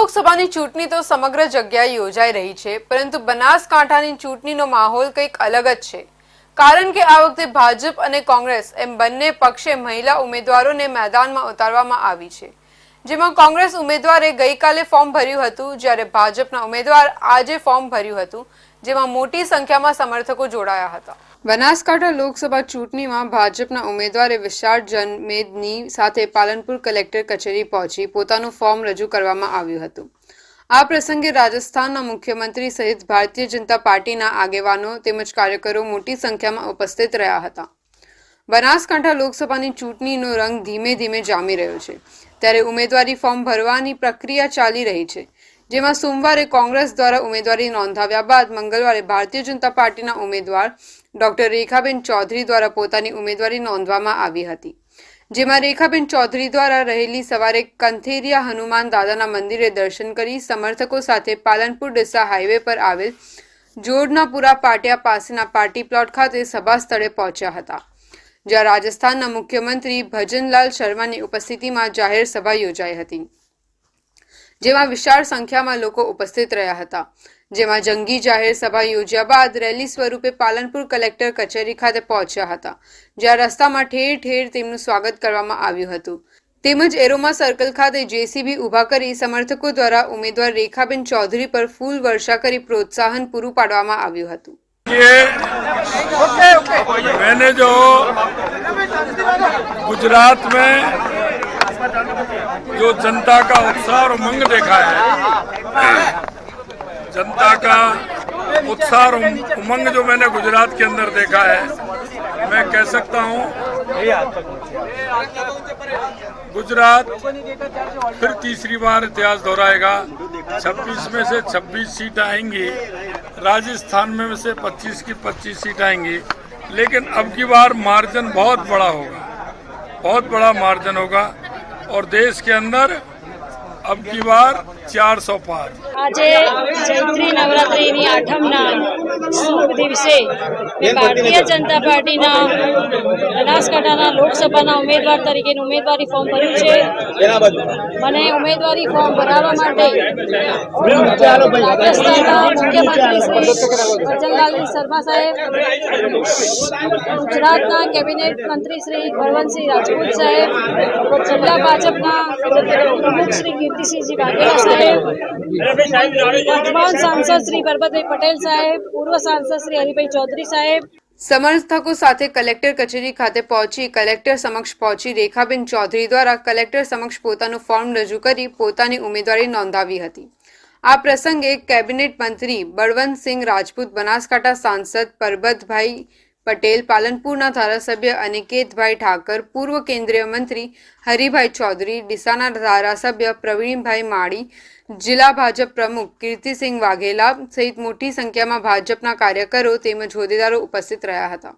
લોકસભાની ચૂંટણી તો સમગ્ર જગ્યાએ યોજાઈ રહી છે, પરંતુ બનાસકાંઠાની ચૂંટણીનો માહોલ કંઈક અલગ જ છે. કારણ કે આ વખતે ભાજપ અને કોંગ્રેસ એમ બંને પક્ષે મહિલા ઉમેદવારોને મેદાનમાં ઉતારવામાં આવી છે. જેમાં કોંગ્રેસ ઉમેદવારે ગઈકાલે ફોર્મ ભર્યું હતું, જ્યારે ભાજપના ઉમેદવાર આજે ફોર્મ ભર્યું હતું, જેમાં મોટી સંખ્યામાં સમર્થકો જોડાયા હતા. બનાસકાંઠા લોકસભા ચૂંટણીમાં ભાજપના ઉમેદવારે વિશાળ જનમેદની સાથે પાલનપુર કલેક્ટર કચેરી પહોંચી પોતાનું ફોર્મ રજૂ કરવામાં આવ્યું હતું. આ પ્રસંગે રાજસ્થાનના મુખ્યમંત્રી સહિત ભારતીય જનતા પાર્ટીના આગેવાનો તેમજ કાર્યકરો મોટી સંખ્યામાં ઉપસ્થિત રહ્યા હતા. બનાસકાંઠા લોકસભાની ચૂંટણીનો રંગ ધીમે ધીમે જામી રહ્યો છે. ત્યારે ઉમેદવારી ફોર્મ ભરવાની પ્રક્રિયા ચાલી રહી છે. જેમાં સોમવારે કોંગ્રેસ દ્વારા ઉમેદવારી નોંધાવ્યા બાદ મંગળવારે ભારતીય જનતા પાર્ટીના ઉમેદવાર ડોક્ટર રેખાબેન ચૌધરી દ્વારા પોતાની ઉમેદવારી નોંધવામાં આવી હતી. જેમાં રેખાબેન ચૌધરી દ્વારા રહેલી સવારે કંથેરિયા હનુમાન દાદાના મંદિરે દર્શન કરી સમર્થકો સાથે પાલનપુર ડીસા હાઈવે પર આવેલ જોડનાપુરા પાટિયા પાસેના પાર્ટી પ્લોટ ખાતે સભા સ્થળે પહોંચ્યા હતા. જ્યાં રાજસ્થાનના મુખ્યમંત્રી ભજનલાલ શર્માની ઉપસ્થિતિમાં જાહેર સભા યોજાઈ હતી. જેમાં વિશાળ સંખ્યામાં લોકો ઉપસ્થિત રહ્યા હતા જેમાં જંગી જાહેર સભા યોજ્યા બાદ રેલી સ્વરૂપે પાલનપુર કલેક્ટર કચેરી ખાતે પહોંચ્યા હતા જ્યાં રસ્તામાં ઠેર ઠેર તેમનું સ્વાગત કરવામાં આવ્યું હતું તેમજ એરોમા સર્કલ ખાતે જેસીબી ઊભા કરી સમર્થકો દ્વારા ઉમેદવાર રેખાબેન ચૌધરી પર ફૂલ વર્ષા કરી પ્રોત્સાહન પૂરું પાડવામાં આવ્યું હતું ये मैंने जो गुजरात में जो जनता का उत्साह और उमंग देखा है। जनता का उत्साह और उमंग जो मैंने गुजरात के अंदर देखा है, मैं कह सकता हूँ, गुजरात फिर तीसरी बार इतिहास दोहराएगा। 26 में से 26 सीट आएँगी, राजस्थान में से 25 की 25 सीट आएँगी। लेकिन अब की बार मार्जिन बहुत बड़ा होगा, बहुत बड़ा मार्जिन होगा। और देश के अंदर अब की बार 400 पार આજે ચૈત્રી નવરાત્રિની આઠમના શુભ દિવસે ભારતીય જનતા પાર્ટીના બનાસકાંઠાના લોકસભાના ઉમેદવાર તરીકેનું ઉમેદવારી ફોર્મ ભર્યું છે. મને ઉમેદવારી ફોર્મ ભરાવવા માટે મુખ્યમંત્રી શ્રી શર્મા સાહેબ ગુજરાતના કેબિનેટ મંત્રી શ્રી બળવંતસિંહ રાજપૂત સાહેબ જિલ્લા ભાજપના પ્રમુખ શ્રી કીર્તિસિંહજી વાઘેલા સાહેબ વર્તમાન સાંસદ શ્રી પરબતભાઈ પટેલ સાહેબ પૂર્વ સાંસદ શ્રી હરિભાઈ ચૌધરી સાહેબ. સમર્થકો સાથે કલેક્ટર કચેરી ખાતે પહોંચી કલેક્ટર સમક્ષ પહોંચી રેખાબેન ચૌધરી દ્વારા કલેક્ટર સમક્ષ પોતાનું ફોર્મ રજૂ કરી પોતાની ઉમેદવારી નોંધાવી હતી. આ પ્રસંગે કેબિનેટ મંત્રી બળવંતસિંહ રાજપૂત, બનાસકાંઠા સાંસદ પરબતભાઈ પટેલ, પાલનપુરના ધારાસભ્ય અનિકેતભાઈ ઠાકર, પૂર્વ કેન્દ્રીય મંત્રી હરિભાઈ ચૌધરી, ડીસાના ધારાસભ્ય પ્રવીણભાઈ માળી, જિલ્લા ભાજપ પ્રમુખ કીર્તિસિંહ વાઘેલા સહિત મોટી સંખ્યામાં ભાજપના કાર્યકરો તેમજ હોદ્દેદારો ઉપસ્થિત રહ્યા હતા.